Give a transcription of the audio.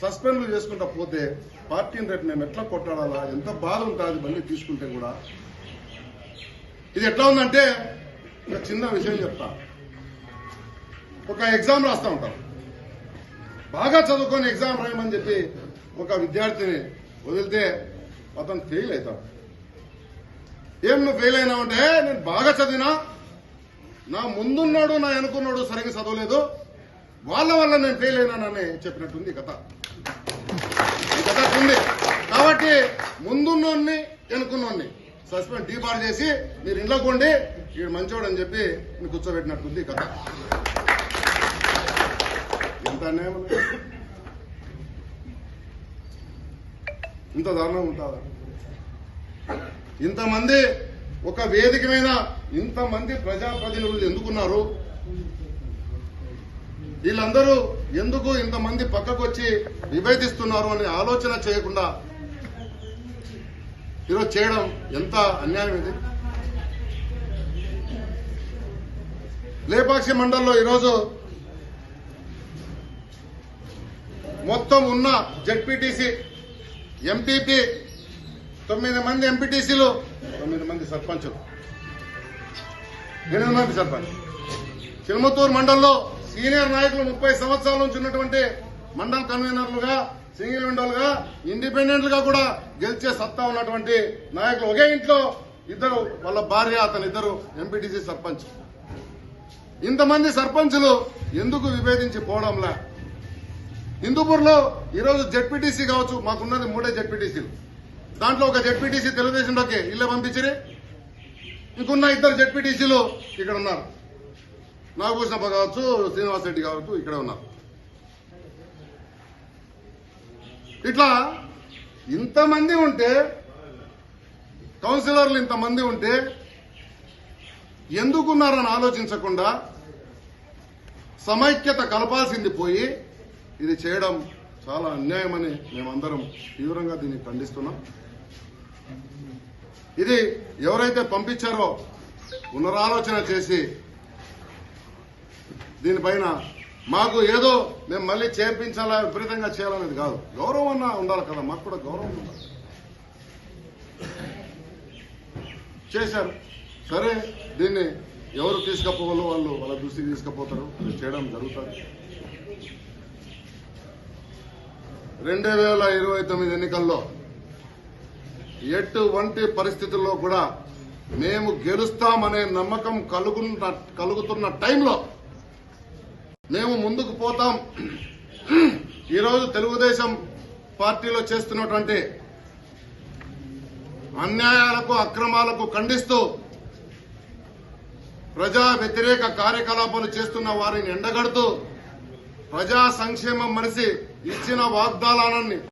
సస్పెండ్లు చేసుకుంటా పోతే పార్టీని రేపు మేము ఎట్లా కొట్టాడాలా ఎంత బాధ ఉంటుంది మళ్ళీ తీసుకుంటే కూడా. ఇది ఎట్లా ఉందంటే ఒక చిన్న విషయం చెప్తా. ఒక ఎగ్జామ్ రాస్తా ఉంటాం. బాగా చదువుకొని ఎగ్జామ్ రాయమని చెప్పి ఒక విద్యార్థిని వదిలితే అతను ఫెయిల్ అవుతాడు. ఏం నువ్వు ఫెయిల్ అయినావంటే అంటే నేను బాగా చదివినా నా ముందున్నాడు నా వెనుకున్నాడు సరిగ్గా చదవలేదు వాళ్ళ వల్ల నేను ఫెయిల్ అయినానని చెప్పినట్టుంది కథ. ఉంది. కాబట్టి ముందున్నోన్ని వెనుకున్నోన్ని సస్పెండ్ డీబార్ చేసి మీరు ఇంట్లో కొండి వీడు మంచోడు అని చెప్పి నేను కూర్చోబెట్టినట్టుంది కథ. ఎంత అన్యాయం ఇంత దారుణం ఉంటుందా ఇంతమంది ఒక వేదిక మీద ఇంతమంది ప్రజాప్రతినిధులు ఎందుకున్నారు? వీళ్ళందరూ ఎందుకు ఇంతమంది పక్కకు వచ్చి విభేదిస్తున్నారు అనే ఆలోచన చేయకుండా ఈరోజు చేయడం ఎంత అన్యాయం ఇది? లేపాక్షి మండలంలో ఈరోజు మొత్తం ఉన్న జడ్పీటీసీ ఎంపీపీ తొమ్మిది మంది ఎంపీటీసీలు తొమ్మిది మంది సర్పంచులు ఎనిమిది మంది సర్పంచ్ చిలుమతూరు మండలంలో సీనియర్ నాయకులు ముప్పై సంవత్సరాల నుంచి ఉన్నటువంటి మండల కన్వీనర్లుగా సింగిల్ విండోలుగా ఇండిపెండెంట్గా కూడా గెలిచే సత్తా ఉన్నటువంటి నాయకులు. ఒకే ఇంట్లో ఇద్దరు వాళ్ళ భార్య అతని ఇద్దరు ఎంపీటీసీ సర్పంచ్. ఇంతమంది సర్పంచ్లు ఎందుకు విభేదించి పోవడంలా? హిందూపూర్లో ఈరోజు జెడ్పీటీసీ కావచ్చు మాకున్నది మూడే జెడ్పీటీసీలు దాంట్లో ఒక జెడ్పీటీసీ తెలుగుదేశంలోకి ఇల్లే పంపించిరే ఇంకున్న ఇద్దరు జెడ్పీటీసీలు ఇక్కడ ఉన్నారు. నాగభూషణప్ప కావచ్చు శ్రీనివాస్ రెడ్డి కావచ్చు ఇక్కడే ఉన్నారు. ఇట్లా ఇంతమంది ఉంటే కౌన్సిలర్లు ఇంతమంది ఉంటే ఎందుకున్నారని ఆలోచించకుండా సమైక్యత కలపాల్సింది పోయి ఇది చేయడం చాలా అన్యాయమని మేమందరం తీవ్రంగా దీన్ని ఖండిస్తున్నాం. ఇది ఎవరైతే పంపించారో పునరాలోచన చేసి దీనిపైన మాకు ఏదో మేము మళ్ళీ చేర్పించాలా విపరీతంగా చేయాలనేది కాదు. గౌరవం అన్నా ఉండాలి కదా మాకు కూడా గౌరవం ఉండాలి. చేశారు. సరే దీన్ని ఎవరు తీసుకపోవాలో వాళ్ళు వాళ్ళ దృష్టికి తీసుకుపోతారు. అది చేయడం జరుగుతుంది. రెండు వేల ఇరవై తొమ్మిది ఎన్నికల్లో ఎటువంటి పరిస్థితుల్లో కూడా మేము గెలుస్తామనే నమ్మకం కలుగున్న కలుగుతున్న టైంలో మేము ముందుకు పోతాం. ఈరోజు తెలుగుదేశం పార్టీలో చేస్తున్నటువంటి అన్యాయాలకు అక్రమాలకు ఖండిస్తూ ప్రజా వ్యతిరేక కార్యకలాపాలు చేస్తున్న వారిని ఎండగడుతూ ప్రజా సంక్షేమం మనిషి ఇచ్చిన వాగ్దానాన్ని